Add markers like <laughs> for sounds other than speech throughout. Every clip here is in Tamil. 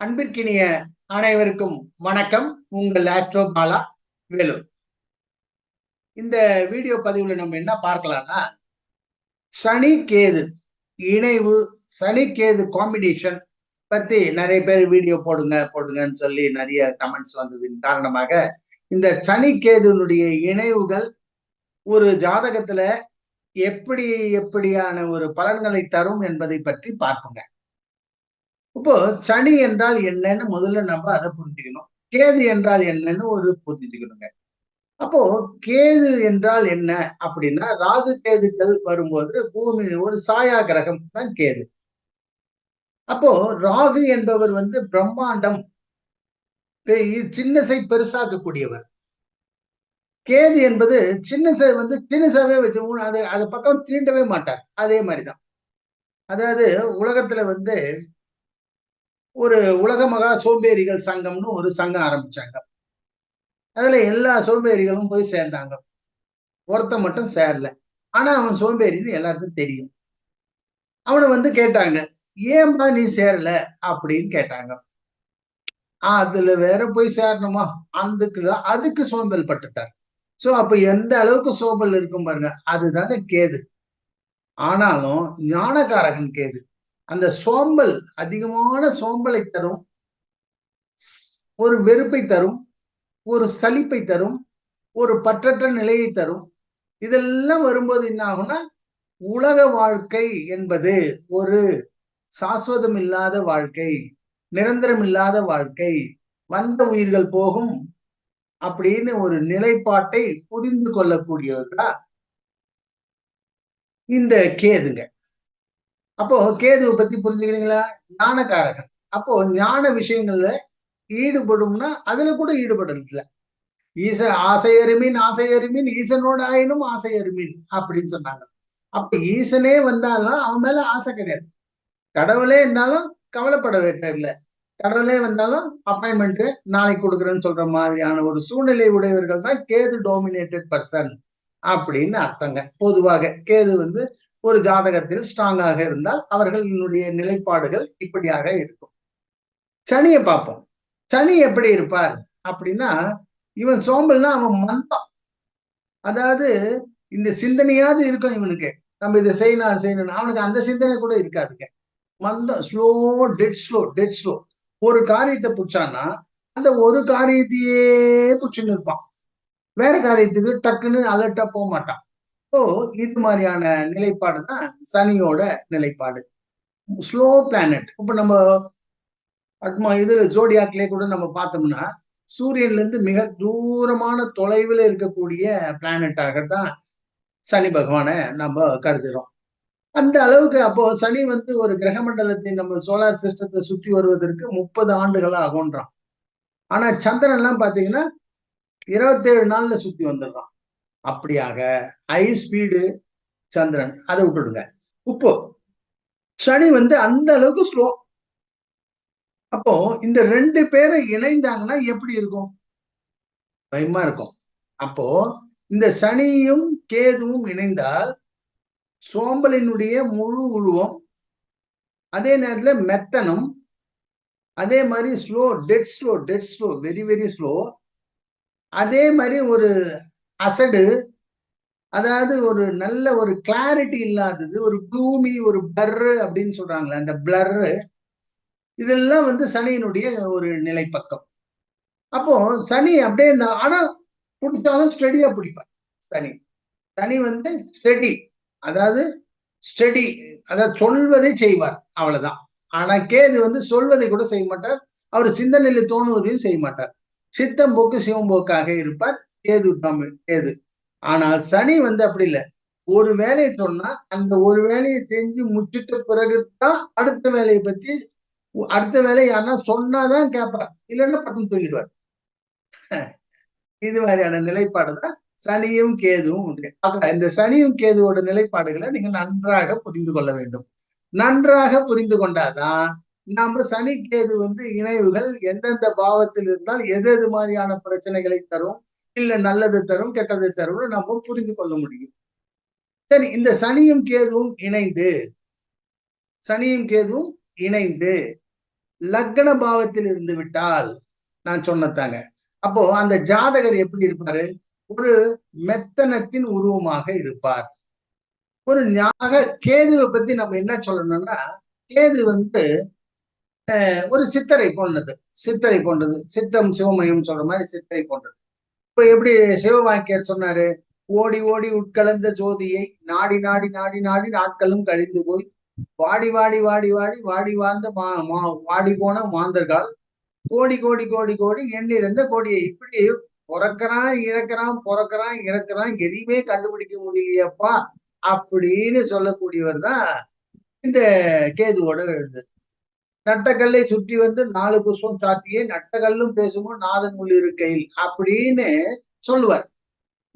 அன்பிற்கினிய அனைவருக்கும் வணக்கம். உங்கள் ஆஸ்ட்ரோ பாலா வேலு இந்த வீடியோ பதிவுல நம்ம என்ன பார்க்கலாம்னா சனி கேது இணைவு சனி கேது காம்பினேஷன் பத்தி நிறைய பேர் வீடியோ போடுங்க போடுங்கன்னு சொல்லி நிறைய கமெண்ட்ஸ் வந்ததின் காரணமாக இந்த சனி கேதுனுடைய இணைவுகள் ஒரு ஜாதகத்துல எப்படி எப்படியான ஒரு பலன்களை தரும் என்பதை பற்றி பார்ப்போங்க. இப்போ சனி என்றால் என்னன்னு முதல்ல நம்ம அதை புரிஞ்சுக்கணும். கேது என்றால் என்னன்னு ஒரு புரிஞ்சுக்கணுங்க. அப்போ கேது என்றால் என்ன அப்படின்னா ராகு கேதுக்கள் வரும்போது பூமி ஒரு சாயா கிரகம் தான் கேது. அப்போ ராகு என்பவர் வந்து பிரம்மாண்டம் சின்னசை பெருசாக்கக்கூடியவர். கேது என்பது சின்னசை வந்து சின்னசாவே வச்சு அது அது பக்கம் தீண்டவே மாட்டார். அதே மாதிரிதான். அதாவது உலகத்துல வந்து ஒரு உலக மகா சோம்பேறிகள் சங்கம்னு ஒரு சங்கம் ஆரம்பிச்சாங்க. அதுல எல்லா சோம்பேறிகளும் போய் சேர்ந்தாங்க. ஒருத்த மட்டும் சேரல. ஆனா அவன் சோம்பேறின்னு எல்லாருக்கும் தெரியும். அவனை வந்து கேட்டாங்க ஏன்பா நீ சேரல? அப்படின்னு கேட்டாங்க. அதுல வேற போய் சேரணுமா? அதுக்கு அதுக்கு சோம்பல் பட்டுட்டார். சோ அப்ப எந்த அளவுக்கு சோம்பல் இருக்கும் பாருங்க அதுதாங்க கேது. ஆனாலும் ஞானகாரகன் கேது. அந்த சோம்பல் அதிகமான சோம்பலை தரும் ஒரு வெறுப்பை தரும் ஒரு சலிப்பை தரும் ஒரு பற்றற்ற நிலையை தரும். இதெல்லாம் வரும்போது என்ன ஆகும்னா உலக வாழ்க்கை என்பது ஒரு சாஸ்வதம் இல்லாத வாழ்க்கை நிரந்தரம் இல்லாத வாழ்க்கை வந்த உயிர்கள் போகும் அப்படின்னு ஒரு நிலைப்பாட்டை புரிந்து கொள்ளக்கூடியவர்களா இந்த கேதுங்க. அப்போ கேதுவை பத்தி புரிஞ்சுக்கிறீங்களா? ஞானக்காரகன் அப்போ ஞான விஷயங்கள்ல ஈடுபடும்னா அதுல கூட ஈடுபடுறதுல ஈச ஆசை அருமீன் ஆசை அருமீன் ஈசனோட ஆயினும் ஆசை அருமீன் அப்படின்னு சொன்னாங்க. அப்ப ஈசனே வந்தாலும் அவன் மேல ஆசை கிடையாது. கடவுளே இருந்தாலும் கவலைப்பட வேண்டியதில்லை. கடவுளே வந்தாலும் அப்பாயின்மெண்ட் நாளைக்கு கொடுக்குறேன்னு சொல்ற மாதிரியான ஒரு சூழ்நிலை உடையவர்கள் தான் கேது டோமினேட்டட் பர்சன் அப்படின்னு அர்த்தங்க. பொதுவாக கேது வந்து ஒரு ஜாதகத்தில் ஸ்ட்ராங்காக இருந்தால் அவர்களினுடைய நிலைப்பாடுகள் இப்படியாக இருக்கும். சனியை பார்ப்போம். சனி எப்படி இருப்பார் அப்படின்னா இவன் சோம்பல்னா அவன் மந்தம். அதாவது இந்த சிந்தனையாவது இருக்கும் இவனுக்கு. நம்ம இதை செய்யணும் செய்யணும் அவனுக்கு அந்த சிந்தனை கூட இருக்காதுங்க. மந்தம் slow dead slow dead slow ஒரு காரியத்தை பிடிச்சான்னா அந்த ஒரு காரியத்தையே பிடிச்சுன்னு இருப்பான். வேற காரியத்துக்கு டக்குன்னு அலர்ட்டா போக மாட்டான் ஸோ இது மாதிரியான நிலைப்பாடு தான் சனியோட நிலைப்பாடு. ஸ்லோ பிளானட் இப்போ நம்ம அட்மா இதுல ஜோடியாக்லே கூட நம்ம பார்த்தோம்னா சூரியன்ல இருந்து மிக தூரமான தொலைவில் இருக்கக்கூடிய பிளானட்டாக தான் சனி பகவானை நம்ம கருதுகிறோம் அந்த அளவுக்கு அப்போ சனி வந்து ஒரு கிரக மண்டலத்தை நம்ம சோலார் சிஸ்டத்தை சுத்தி வருவதற்கு முப்பது ஆண்டுகள் ஆகுன்றான் ஆனா சந்திரன் எல்லாம் பாத்தீங்கன்னா இருபத்தேழு நாள்ல சுத்தி வந்துடுறான். அப்படியாக ஹை ஸ்பீடு சந்திரன். அதை விட்டுடுங்க. இப்போ சனி வந்து அந்த அளவுக்கு ஸ்லோ அப்போ இந்த ரெண்டு பேரை இணைந்தாங்கன்னா எப்படி இருக்கும்? பயமா இருக்கும். அப்போ இந்த சனியும் கேதுவும் இணைந்தால் சோம்பலினுடைய முழு உருவம் அதே நேரத்தில் மெத்தனம் அதே மாதிரி slow dead slow dead slow very very slow அதே மாதிரி ஒரு அசடு அதாவது ஒரு நல்ல ஒரு கிளாரிட்டி இல்லாதது ஒரு ப்ளூமி ஒரு பிளர் அப்படின்னு சொல்றாங்களே அந்த பிளர்ரு இதெல்லாம் வந்து சனியினுடைய ஒரு நிலைப்பக்கம். அப்போ சனி அப்படியே இந்த ஆனா பிடிச்சாலும் ஸ்டெடியா பிடிப்பார் சனி. சனி வந்து ஸ்டெடி அதாவது ஸ்டெடி அதாவது சொல்வதை செய்வார் அவ்வளவுதான். ஆனா கேது வந்து சொல்வதை கூட செய்ய மாட்டார் அவர் சிந்தனையில் தோணுவதையும் செய்ய மாட்டார். சித்தம் போக்கு சிவம்போக்காக இருப்பார் கேது தமிழ் கேது. ஆனால் சனி வந்து அப்படி இல்லை. ஒரு வேலையை சொன்னா அந்த ஒரு வேலையை செஞ்சு முடிச்சிட்ட பிறகுதான் அடுத்த வேலையை பத்தி அடுத்த வேலை யாருன்னா சொன்னாதான் கேட்பார் இல்லைன்னா பக்கம் தூங்கிடுவார். <laughs> இது மாதிரியான நிலைப்பாடு தான் சனியும் கேதுவும் உண்டு. இந்த சனியும் கேதுவோட நிலைப்பாடுகளை நீங்க நன்றாக புரிந்து கொள்ள வேண்டும். நன்றாக புரிந்து கொண்டாதான் நம்ம சனி கேது வந்து இணைவுகள் எந்தெந்த பாவத்தில் இருந்தால் எது எது மாதிரியான பிரச்சனைகளை தரும் இல்ல நல்லது தரும் கெட்டது தரும்னு நம்ம புரிந்து கொள்ள முடியும். சரி இந்த சனியும் கேதுவும் இணைந்து சனியும் கேதுவும் இணைந்து லக்ன பாவத்தில் இருந்து விட்டால் நான் சொன்னதாங்க. அப்போ அந்த ஜாதகர் எப்படி இருப்பாரு? ஒரு மெத்தனத்தின் உருவமாக இருப்பார். ஒரு ஞாக கேதுவை பத்தி நம்ம என்ன சொல்லணும்னா கேது வந்து ஒரு சித்தரை போன்றது. சித்தரை போன்றது. சித்தம் சிவமயம் சொல்ற மாதிரி சித்தரை போன்றது. இப்ப எப்படி சிவவாக்கியர் சொன்னாரு? ஓடி ஓடி உட்கலந்த ஜோதியை நாடி நாடி நாடி நாடி நாட்களும் கழிந்து போய் வாடி வாடி வாடி வாடி வாடி வாழ்ந்த மா மா வாடி போன மாந்தர்கள் கோடி கோடி கோடி கோடி எண்ணிருந்த கோடியை இப்படி பிறக்கிறான் இறக்குறான் பிறக்கிறான் இறக்குறான் எதையுமே கண்டுபிடிக்க முடியலையப்பா அப்படின்னு சொல்லக்கூடியவர் தான் இந்த கேதுவோட எழுது நட்டக்கல்லை சுற்றி வந்து நாலு புஷ்பம் சாட்டியே நட்டக்கல்லும் பேசுமோ நாதன் உள் இருக்கையில் அப்படின்னு சொல்லுவார்.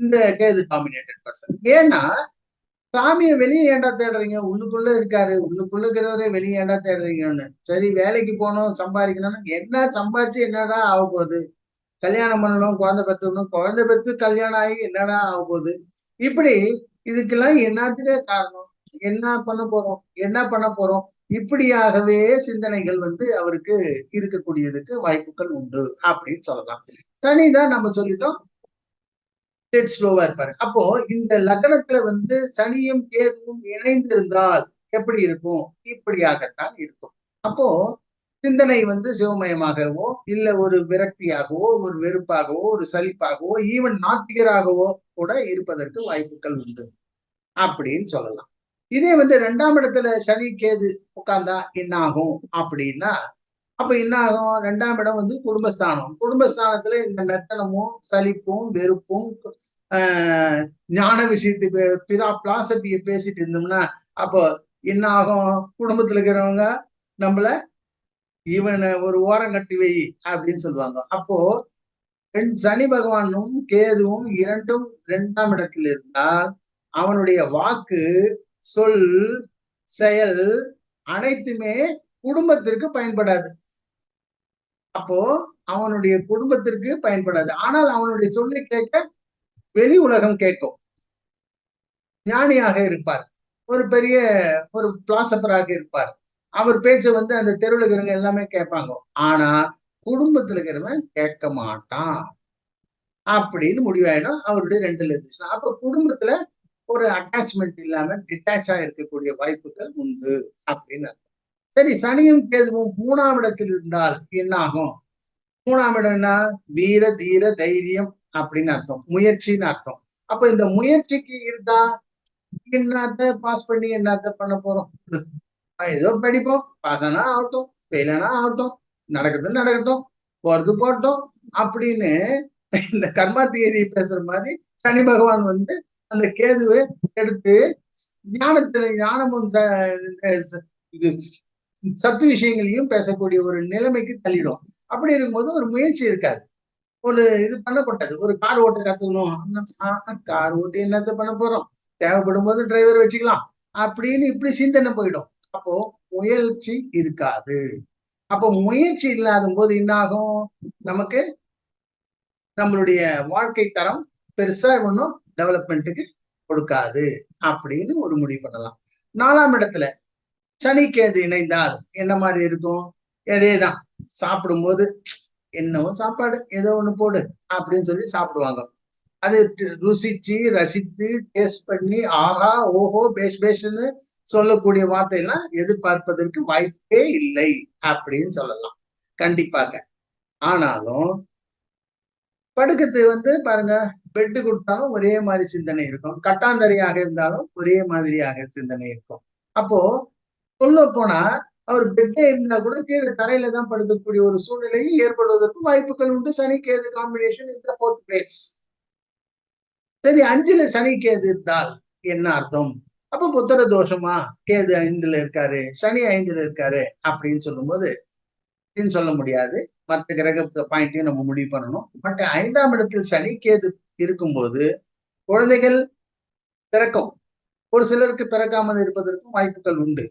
இந்த கேது டாமினேட்டட் பர்சன் ஏன்னா சாமியை வெளியே ஏண்டா தேடுறீங்க? உள்ளுக்குள்ள இருக்காரு. உள்ளுக்குள்ள இருக்கிறவரே வெளியே ஏண்டா தேடுறீங்கன்னு. சரி வேலைக்கு போகணும் சம்பாதிக்கணும்னு என்ன சம்பாதிச்சு என்னடா ஆக போகுது? கல்யாணம் பண்ணணும் குழந்தை பெற்றுக்கணும் குழந்தை பெற்று கல்யாணம் ஆகி என்னடா ஆக போகுது? இப்படி இதுக்கெல்லாம் என்னத்துக்கே காரணம்? என்ன பண்ண போறோம்? என்ன பண்ண போறோம்? இப்படியாகவே சிந்தனைகள் வந்து அவருக்கு இருக்கக்கூடியதுக்கு வாய்ப்புகள் உண்டு அப்படின்னு சொல்லலாம். தனிதான் நம்ம சொல்லிட்டோம். டெட் ஸ்லோவா இருப்பாரு. அப்போ இந்த லக்னத்துல வந்து சனியும் கேதுவும் இணைந்திருந்தால் எப்படி இருக்கும்? இப்படியாகத்தான் இருக்கும். அப்போ சிந்தனை வந்து சிவமயமாகவோ இல்ல ஒரு விரக்தியாகவோ ஒரு வெறுப்பாகவோ ஒரு சலிப்பாகவோ ஈவன் நாத்திகராகவோ கூட இருப்பதற்கு வாய்ப்புகள் உண்டு. அப்படின்னு சொல்லலாம். இதே வந்து ரெண்டாம் இடத்துல சனி கேது உட்கார்ந்தா என்ன ஆகும் அப்படின்னா அப்ப என்ன ஆகும் ரெண்டாம் இடம் வந்து குடும்பஸ்தானம். குடும்பஸ்தானத்துல இந்த மெத்தனமும் சலிப்பும் வெறுப்பும் ஞான விஷயத்தை பிதா பிலாசபிய பேசிட்டு இருந்தோம்னா அப்போ என்ன ஆகும் குடும்பத்துல இருக்கிறவங்க நம்மள இவனை ஒரு ஓரம் கட்டி வை அப்படின்னு சொல்லுவாங்க. அப்போ சனி பகவானும் கேதுவும் இரண்டும் இரண்டாம் இடத்தில் இருந்தால் அவனுடைய வாக்கு சொல் செயல் அனைத்துமே குடும்பத்திற்கு பயன்படாது. அப்போ அவனுடைய குடும்பத்திற்கு பயன்படாது. ஆனால் அவனுடைய சொல்லை கேட்க வெளி உலகம் கேட்கும். ஞானியாக இருப்பார். ஒரு பெரிய ஒரு பிலாசபராக இருப்பார். அவர் பேச்ச வந்து அந்த தெருவில் இருக்கிறவங்க எல்லாமே கேட்பாங்க. ஆனா குடும்பத்துல இருக்கிறவன் கேட்க மாட்டான். அப்படின்னு முடிவாயிடும் அவருடைய ரெண்டுல இருந்துச்சுன்னா அப்ப குடும்பத்துல ஒரு அட்டாச்மெண்ட் இல்லாம டிட்டாச்சா இருக்கக்கூடிய வாய்ப்புகள் உண்டு அப்படின்னு சரி சனியும் கேதுவும் மூணாம் இடத்தில் இருந்தால் என்ன ஆகும் மூணாம் இடம்னா வீர தீர தைரியம் அப்படின்னு அர்த்தம். முயற்சின்னு அர்த்தம். அப்ப இந்த முயற்சிக்கு இருக்கா என்னத்த பாஸ் பண்ணி என்னத்த பண்ண போறோம்? ஏதோ படிப்போம். பாஸ் ஆனா ஆகட்டும் ஃபெயிலானா ஆகட்டும் நடக்குது நடக்கட்டும் போறது போட்டோம் அப்படின்னு இந்த கர்மா தியரி பேசுற மாதிரி சனி பகவான் வந்து அந்த கேதுவை எடுத்து ஞானத்துல ஞானமும் சத்து விஷயங்களையும் பேசக்கூடிய ஒரு நிலைமைக்கு தள்ளிடும். அப்படி இருக்கும்போது ஒரு முயற்சி இருக்காது. ஒரு இது பண்ணக்கூடாது ஒரு கார் ஓட்ட கத்துக்கணும். கார் ஓட்டி என்னத்த பண்ண போறோம்? தேவைப்படும் போது டிரைவர் வச்சுக்கலாம். அப்படின்னு இப்படி சிந்தனை போயிடும். அப்போ முயற்சி இருக்காது. அப்போ முயற்சி இல்லாத போது என்ன ஆகும் நமக்கு நம்மளுடைய வாழ்க்கை தரம் பெருசா ஒன்றும் டெவலப்மெண்ட்டுக்கு கொடுக்காது அப்படின்னு ஒரு முடிவு பண்ணலாம். நாலாம் இடத்துல சனிக்கேது இணைந்தால் என்ன மாதிரி இருக்கும்? எதேதான் சாப்பிடும்போது என்னவோ சாப்பாடு ஏதோ ஒண்ணு போடு அப்படின்னு சொல்லி சாப்பிடுவாங்க. அது ருசிச்சு ரசித்து டேஸ்ட் பண்ணி ஆஹா ஓஹோ பேஷ் பேஷ்னு சொல்லக்கூடிய வார்த்தையெல்லாம் எதிர்பார்ப்பதற்கு வாய்ப்பே இல்லை அப்படின்னு சொல்லலாம். கண்டிப்பாக. ஆனாலும் படுக்கத்து வந்து பாருங்க பெட்டு கொடுத்தாலும் ஒரே மாதிரி சிந்தனை இருக்கும். கட்டாந்தரையாக இருந்தாலும் ஒரே மாதிரியாக சிந்தனை இருக்கும். அப்போ சொல்ல போனா அவர் பெட்டே இருந்தா கூட கீழே தரையில தான் படுக்கக்கூடிய ஒரு சூழ்நிலையும் ஏற்படுவதற்கு வாய்ப்புகள் உண்டு. சனி கேது காம்பினேஷன் இந்த ஃபோர்த் பிளேஸ் சரி அஞ்சுல சனி கேது இருந்தால் என்ன அர்த்தம்? அப்ப புத்தர தோஷமா? கேது ஐந்துல இருக்காரு சனி ஐந்துல இருக்காரு அப்படின்னு சொல்லும்போது அப்படின்னு சொல்ல முடியாது. மற்ற கிரக பாயிண்டையும் நம்ம முடிவு பண்ணணும். பட் ஐந்தாம் இடத்தில் சனி கேது இருக்கும்போது குழந்தைகள் பிறக்கும். ஒரு சிலருக்கு பிறக்காமல் இருப்பதற்கும் வாய்ப்புகள் உண்டு.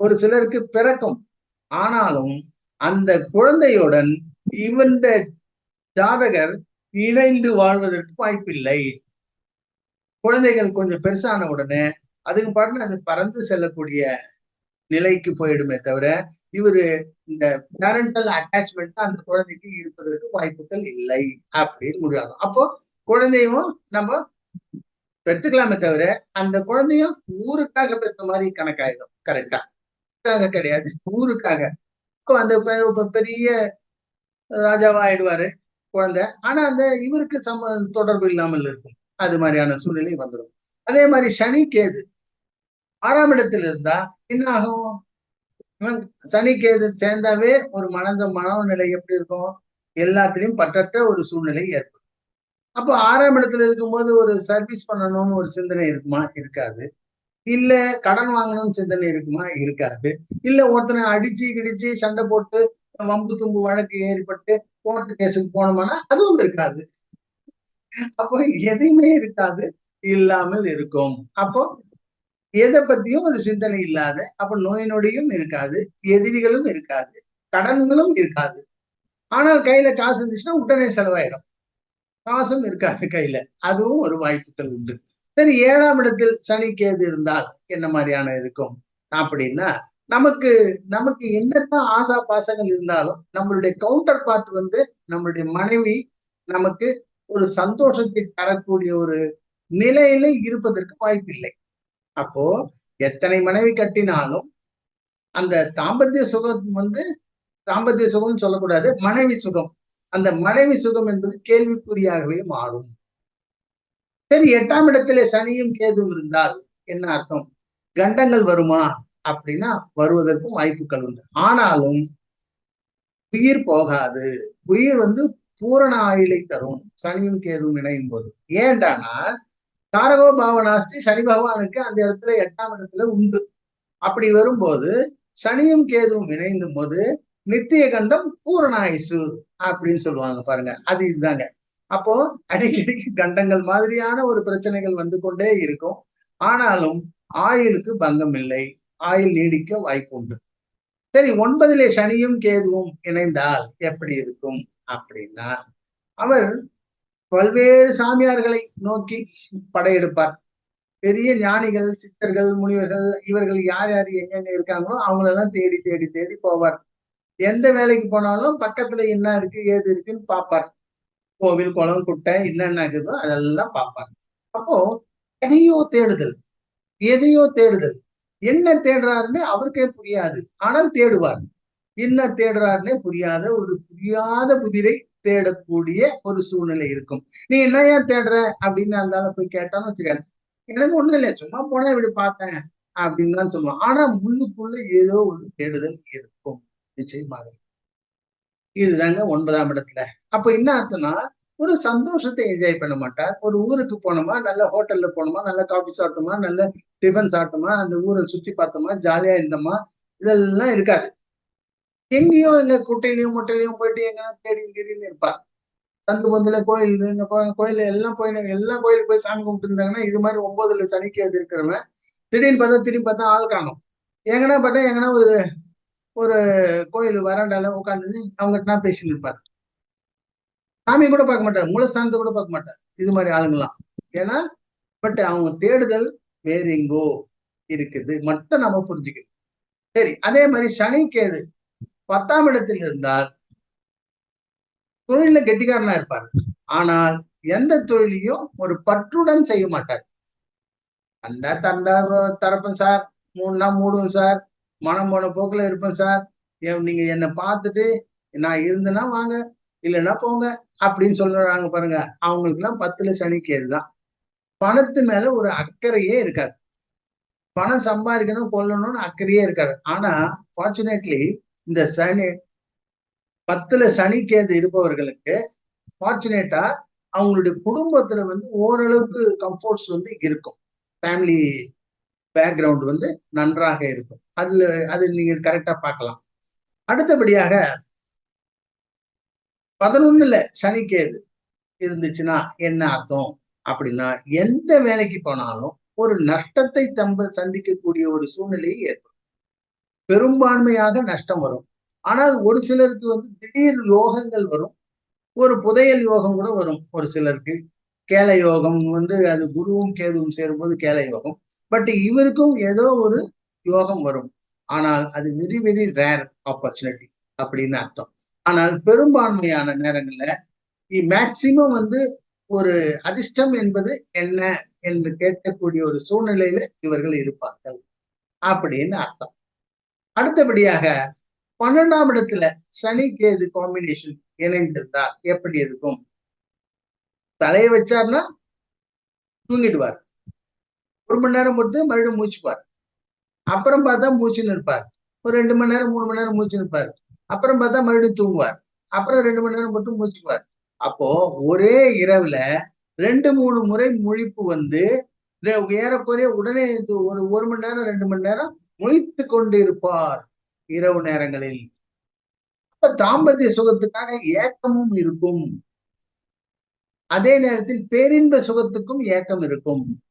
ஒரு சிலருக்கு பிறக்கும். ஆனாலும் அந்த குழந்தையுடன் இந்த ஜாதகர் இணைந்து வாழ்வதற்கு வாய்ப்பில்லை. குழந்தைகள் கொஞ்சம் பெருசான உடனே அதுக்கு பாட்டு அது பறந்து செல்லக்கூடிய நிலைக்கு போயிடுமே தவிர இவரு இந்த பேரண்டல் அட்டாச்மெண்ட் அந்த குழந்தைக்கு இருப்பதற்கு வாய்ப்புகள் இல்லை அப்படின்னு முடிவாகும். அப்போ குழந்தையும் நம்ம பெற்றுக்கலாமே தவிர அந்த குழந்தையும் ஊருக்காக பெற்ற மாதிரி கணக்காயிடும். கரெக்டா கிடையாது. ஊருக்காக. இப்போ அந்த பெரிய ராஜாவா ஆயிடுவாரு குழந்தை. ஆனா அந்த இவருக்கு சம தொடர்பு இல்லாமல் இருக்கும். அது மாதிரியான சூழ்நிலை வந்துடும் அதே மாதிரி சனி கேது. ஆறாம் இடத்துல இருந்தா என்ன ஆகும்? சனி கேது சேர்ந்தாவே ஒரு மனத மனநிலை எப்படி இருக்கும்? எல்லாத்திலையும் பற்றற்ற ஒரு சூழ்நிலை ஏற்படும். அப்போ ஆறாம் இடத்துல இருக்கும்போது ஒரு சர்வீஸ் பண்ணணும்னு ஒரு சிந்தனை இருக்குமா? இருக்காது. இல்ல கடன் வாங்கணும்னு சிந்தனை இருக்குமா? இருக்காது. இல்ல ஒருத்தனை அடிச்சு கிடிச்சு சண்டை போட்டு வம்பு தும்பு வழக்கு ஏற்பட்டு கோர்ட்டு கேஸுக்கு போனோம்னா அதுவும் இருக்காது. அப்போ எதையுமே இருக்காது. இல்லாமல் இருக்கும். அப்போ எதை பத்தியும் ஒரு சிந்தனை இல்லாத அப்ப நோய் நொடியும் இருக்காது எதிரிகளும் இருக்காது கடன்களும் இருக்காது. ஆனால் கையில காசு இருந்துச்சுன்னா உடனே செலவாயிடும். காசும் இருக்காது கையில. அதுவும் ஒரு வாய்ப்புகள் உண்டு. சரி ஏழாம் இடத்தில் சனி கேது இருந்தால் என்ன மாதிரியான இருக்கும்? அப்படின்னா நமக்கு நமக்கு என்னதான் ஆசா பாசங்கள் இருந்தாலும் நம்மளுடைய கவுண்டர் பார்ட் வந்து நம்மளுடைய மனைவி நமக்கு ஒரு சந்தோஷத்தை தரக்கூடிய ஒரு நிலையில இருப்பதற்கு வாய்ப்பில்லை. அப்போ எத்தனை மனைவி கட்டினாலும் அந்த தாம்பத்திய சுகம் வந்து தாம்பத்திய சுகம்னு சொல்லக்கூடாது மனைவி சுகம். அந்த மனைவி சுகம் என்பது கேள்விக்குறியாகவே மாறும். சரி எட்டாம் இடத்துல சனியும் கேதும் இருந்தால் என்ன அர்த்தம்? கண்டங்கள் வருமா? அப்படின்னா வருவதற்கும் வாய்ப்புகள் உண்டு. ஆனாலும் உயிர் போகாது. உயிர் வந்து பூரண ஆயுளை தரும். சனியும் கேதும் இணையும் போது. ஏண்டானா காரகோ பாவனாஸ்தி சனி பகவானுக்கு அந்த இடத்துல எட்டாம் இடத்துல உண்டு. அப்படி வரும்போது சனியும் கேதுவும் இணைந்தும் போது நித்திய கண்டம் பூரணாயுசு அப்படின்னு சொல்லுவாங்க பாருங்க. அது இதுதாங்க. அப்போ அடிக்கடி கண்டங்கள் மாதிரியான ஒரு பிரச்சனைகள் வந்து கொண்டே இருக்கும். ஆனாலும் ஆயுளுக்கு பங்கம் இல்லை. ஆயுள் நீடிக்க வாய்ப்பு உண்டு. சரி ஒன்பதிலே சனியும் கேதுவும் இணைந்தால் எப்படி இருக்கும் அப்படின்னா அவர் பல்வேறு சாமியார்களை நோக்கி படையெடுப்பார். பெரிய ஞானிகள் சித்தர்கள் முனிவர்கள் இவர்கள் யார் யார் எங்கெங்க இருக்காங்களோ அவங்களெல்லாம் தேடி தேடி தேடி போவார். எந்த வேலைக்கு போனாலும் பக்கத்துல என்ன இருக்கு ஏது இருக்குன்னு பார்ப்பார். கோவில் குளம் குட்டை என்னென்ன இருக்குதோ அதெல்லாம் பார்ப்பார். அப்போ எதையோ தேடுதல் எதையோ தேடுதல். என்ன தேடுறாருன்னு அவருக்கே புரியாது. ஆனால் தேடுவார். என்ன தேடுறாருன்னே புரியாத ஒரு புரியாத புதிரை தேடக்கூடிய ஒரு சூழ்நிலை இருக்கும். நீ என்ன ஏன் தேடுற? அப்படின்னு அந்த போய் கேட்டான்னு வச்சுக்க எனக்கு ஒண்ணும் இல்லையா சும்மா போனா இப்படி பார்த்தேன் அப்படின்னு தான் சொல்லுவான். ஆனா முள்ளுக்குள்ள ஏதோ ஒரு தேடுதல் இருக்கும். நிச்சயமாக. இதுதாங்க ஒன்பதாம் இடத்துல. அப்ப என்ன அர்த்தம்னா ஒரு சந்தோஷத்தை என்ஜாய் பண்ண மாட்டார். ஒரு ஊருக்கு போனோமா நல்ல ஹோட்டல்ல போனோமா நல்ல காஃபி சாப்பிட்டோமா நல்ல டிஃபன் சாப்பிட்டோமா அந்த ஊரை சுத்தி பார்த்தோமா ஜாலியா இருந்தோமா இதெல்லாம் இருக்காது. எங்கேயும் எங்க குட்டையிலயும் முட்டையிலையும் போயிட்டு எங்கன்னா தேடி தேடின்னு இருப்பாங்க சந்து பந்துல கோயில் இங்க கோயில் எல்லாம் போய் எல்லா கோயிலுக்கு போய் சாமி கும்பிட்டு இருந்தாங்கன்னா இது மாதிரி ஒன்பதுல சனிக்கு அது இருக்கிறவன். திடீர்னு பார்த்தா திரும்பி பார்த்தா ஆள் காணும். எங்கன்னா பார்த்தா எங்கன்னா ஒரு ஒரு கோயில் வராண்டால உட்காந்து அவங்ககிட்ட பேசிட்டு இருப்பார். சாமி கூட பார்க்க மாட்டார் மூலஸ்தானத்தை கூட பார்க்க மாட்டார். இது மாதிரி ஆளுங்களாம் ஏன்னா பட் அவங்க தேடுதல் வேற எங்கோ இருக்குது. மட்டும் நம்ம புரிஞ்சுக்கணும். சரி அதே மாதிரி சனி கேது பத்தாம் இடத்தில் இருந்தால் தொழில கெட்டிக்காரனா இருப்பார். ஆனால் எந்த தொழிலையும் ஒரு பற்றுடன் செய்ய மாட்டார். தண்டா தண்டா தரப்பேன் சார். மூணுனா மூடுவோம் சார். மனம் போன போக்குல இருப்பேன் சார். நீங்க என்னை பார்த்துட்டு நான் இருந்தேன்னா வாங்க இல்லைன்னா போங்க அப்படின்னு சொல்றாங்க பாருங்க. அவங்களுக்கு எல்லாம் பத்துல சனிக்கேது தான். பணத்து மேல ஒரு அக்கறையே இருக்காது. பணம் சம்பாதிக்கணும் கொல்லணும்னு அக்கறையே இருக்காது. ஆனா ஃபார்ச்சுனேட்லி இந்த சனி பத்துல சனிக்கேது இருப்பவர்களுக்கு ஃபார்ச்சுனேட்டா அவங்களுடைய குடும்பத்துல வந்து ஓரளவுக்கு கம்ஃபர்ட்ஸ் வந்து இருக்கும். ஃபேமிலி பேக்ரவுண்ட் வந்து நன்றாக இருக்கும். அதுல அது நீங்க கரெக்டா பார்க்கலாம். அடுத்தபடியாக பதினொன்னுல சனிக்கேது இருந்துச்சுன்னா என்ன அர்த்தம்? அப்படின்னா எந்த வேலைக்கு போனாலும் ஒரு நஷ்டத்தை தம்ப சந்திக்கக்கூடிய ஒரு சூழ்நிலையை ஏற்படும். பெரும்பான்மையாக நஷ்டம் வரும். ஆனால் ஒரு சிலருக்கு வந்து திடீர் யோகங்கள் வரும். ஒரு புதையல் யோகம் கூட வரும் ஒரு சிலருக்கு. கேல யோகம் வந்து அது குருவும் கேதுவும் சேரும்போது கேல யோகம். பட் இவருக்கும் ஏதோ ஒரு யோகம் வரும். ஆனால் அது வெரி வெரி ரேர் ஆப்பர்ச்சுனிட்டி அப்படின்னு அர்த்தம். ஆனால் பெரும்பான்மையான நேரங்களில் மேக்சிமம் வந்து ஒரு அதிர்ஷ்டம் என்பது என்ன என்று கேட்கக்கூடிய ஒரு சூழ்நிலையில இவர்கள் இருப்பார்கள் அப்படின்னு அர்த்தம். அடுத்தபடியாக பன்னெண்டாம் இடத்துல சனி கேது காம்பினேஷன் இணைந்திருந்தா எப்படி இருக்கும்? தலையை வச்சார்னா தூங்கிடுவார். ஒரு மணி நேரம் பொறுத்து மறுபடியும் மூச்சுப்பார் அப்புறம் பார்த்தா மூச்சு நிற்பார். ஒரு ரெண்டு மணி நேரம் மூணு மணி நேரம் மூச்சு நிற்பார். அப்புறம் பார்த்தா மறுபடியும் தூங்குவார். அப்புறம் ரெண்டு மணி நேரம் மட்டும் மூச்சுக்குவார். அப்போ ஒரே இரவுல ரெண்டு மூணு முறை முழிப்பு வந்து ஏறக்குறைய உடனே ஒரு ஒரு மணி நேரம் ரெண்டு மணி நேரம் முழித்து கொண்டிருப்பார் இரவு நேரங்களில். தாம்பத்திய சுகத்துக்காக ஏக்கமும் இருக்கும். அதே நேரத்தில் பேரின்ப சுகத்துக்கும் ஏக்கம் இருக்கும்.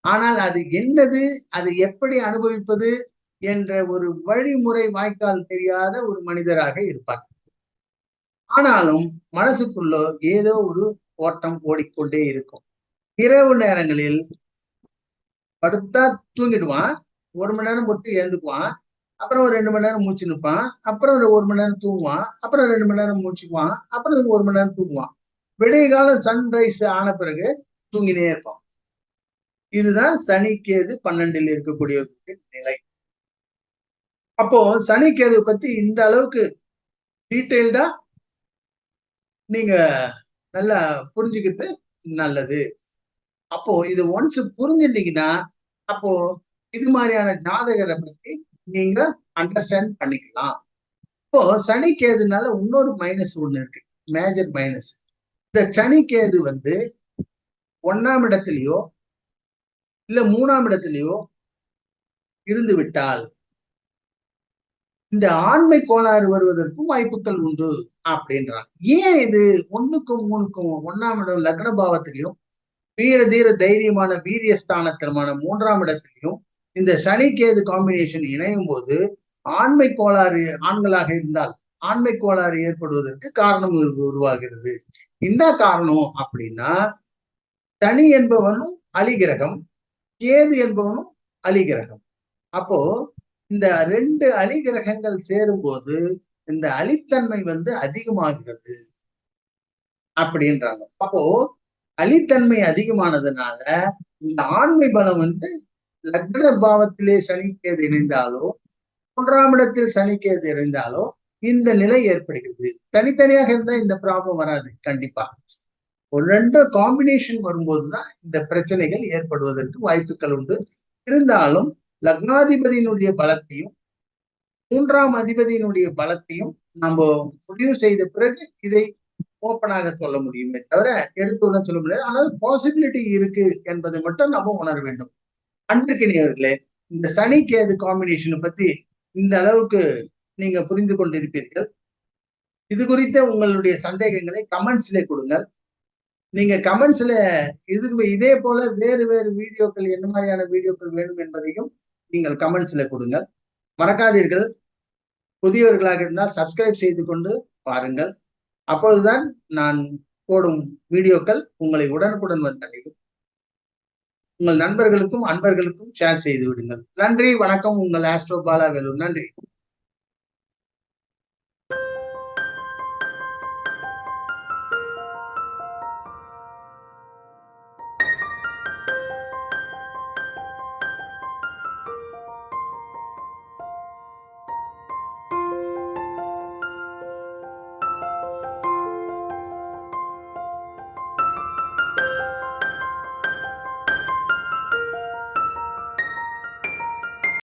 ஆனால் அது என்னது? அது எப்படி அனுபவிப்பது? என்ற ஒரு வழிமுறை வாய்க்கால் தெரியாத ஒரு மனிதராக இருப்பார். ஆனாலும் மனசுக்குள்ள ஏதோ ஒரு ஓட்டம் ஓடிக்கொண்டே இருக்கும். இரவு நேரங்களில் படுத்தா தூங்கிடுவான். ஒரு மணி நேரம் போட்டு எழுந்துக்குவான். அப்புறம் ஒரு ரெண்டு மணி நேரம் மூச்சு நிற்பான். அப்புறம் ஒரு மணி நேரம் தூங்குவான். அப்புறம் ரெண்டு மணி நேரம் மூச்சுக்குவான். அப்புறம் ஒரு மணி நேரம் தூங்குவான். விடிய காலம் சன்ரைஸ் ஆன பிறகு தூங்கினே இருப்பான். இதுதான் சனிக்கேது பன்னெண்டில் இருக்கக்கூடிய நிலை. அப்போ சனிக்கேது பத்தி இந்த அளவுக்கு டீட்டெயில்டா நீங்க நல்லா புரிஞ்சுக்கிறது நல்லது. அப்போ இது ஒன்ஸ் புரிஞ்சுட்டீங்கன்னா அப்போ இது மாதிரியான ஜாதகரை பத்தி நீங்க அண்டர்ஸ்டாண்ட் பண்ணிக்கலாம். இப்போ சனி கேதுனால இன்னொரு மைனஸ் ஒண்ணு இருக்கு. மேஜர் மைனஸ் இந்த சனி கேது வந்து ஒன்னாம் இடத்துலயோ இல்ல மூணாம் இடத்துலயோ இருந்து விட்டால் இந்த ஆண்மை கோளாறு வருவதற்கும் வாய்ப்புகள் உண்டு அப்படின்றான் ஏன் இது ஒண்ணுக்கும் மூணுக்கும் ஒன்னாம் இடம் லக்ன பாவத்திலையும் வீர தீர தைரியமான வீரியஸ்தானத்திலுமான மூன்றாம் இடத்திலையும் இந்த சனி கேது காம்பினேஷன் இணையும் போது ஆண்மை கோளாறு ஆண்களாக இருந்தால் ஆண்மை கோளாறு ஏற்படுவதற்கு காரணம் உருவாகிறது. என்ன காரணம் அப்படின்னா சனி என்பவனும் அலிகிரகம் கேது என்பவனும் அலிகிரகம். அப்போ இந்த ரெண்டு அலிகிரகங்கள் சேரும்போது இந்த அலித்தன்மை வந்து அதிகமாகிறது அப்படின்றாங்க. அப்போ அலித்தன்மை அதிகமானதுனால இந்த ஆண்மை பலம் வந்து லக்ன பாவத்திலே சனிக்கேது இணைந்தாலோ மூன்றாம் இடத்தில் சனிக்கேது இணைந்தாலோ இந்த நிலை ஏற்படுகிறது. தனித்தனியாக இருந்தால் இந்த ப்ராப்ளம் வராது கண்டிப்பா. ஒரு ரெண்டு காம்பினேஷன் வரும்போதுதான் இந்த பிரச்சனைகள் ஏற்படுவதற்கு வாய்ப்புகள் உண்டு. இருந்தாலும் லக்னாதிபதியினுடைய பலத்தையும் மூன்றாம் அதிபதியினுடைய பலத்தையும் நம்ம முடிவு செய்த பிறகு இதை ஓப்பனாக சொல்ல முடியுமே தவிர எடுத்து சொல்ல முடியாது. ஆனால் பாசிபிலிட்டி இருக்கு என்பதை மட்டும் நம்ம உணர வேண்டும். அன்றுக்கினியவர்களே இந்த சனி கேது காம்பினேஷனை பத்தி இந்த அளவுக்கு நீங்க புரிந்து கொண்டிருப்பீர்கள். இது குறித்த உங்களுடைய சந்தேகங்களை கமெண்ட்ஸ்ல கொடுங்கள். நீங்க கமெண்ட்ஸ்ல இது இதே போல வேறு வேறு வீடியோக்கள் என்ன மாதிரியான வீடியோக்கள் வேணும் என்பதையும் நீங்கள் கமெண்ட்ஸ்ல கொடுங்கள். மறக்காதீர்கள். புதியவர்களாக இருந்தால் சப்ஸ்கிரைப் செய்து கொண்டு பாருங்கள். அப்பொழுதுதான் நான் போடும் வீடியோக்கள் உங்களை உடனுக்குடன் வந்தடையும் உங்கள் நண்பர்களுக்கும் அன்பர்களுக்கும் ஷேர் செய்து விடுங்கள். நன்றி வணக்கம். உங்கள் ஆஸ்ட்ரோ பாலா நன்றி.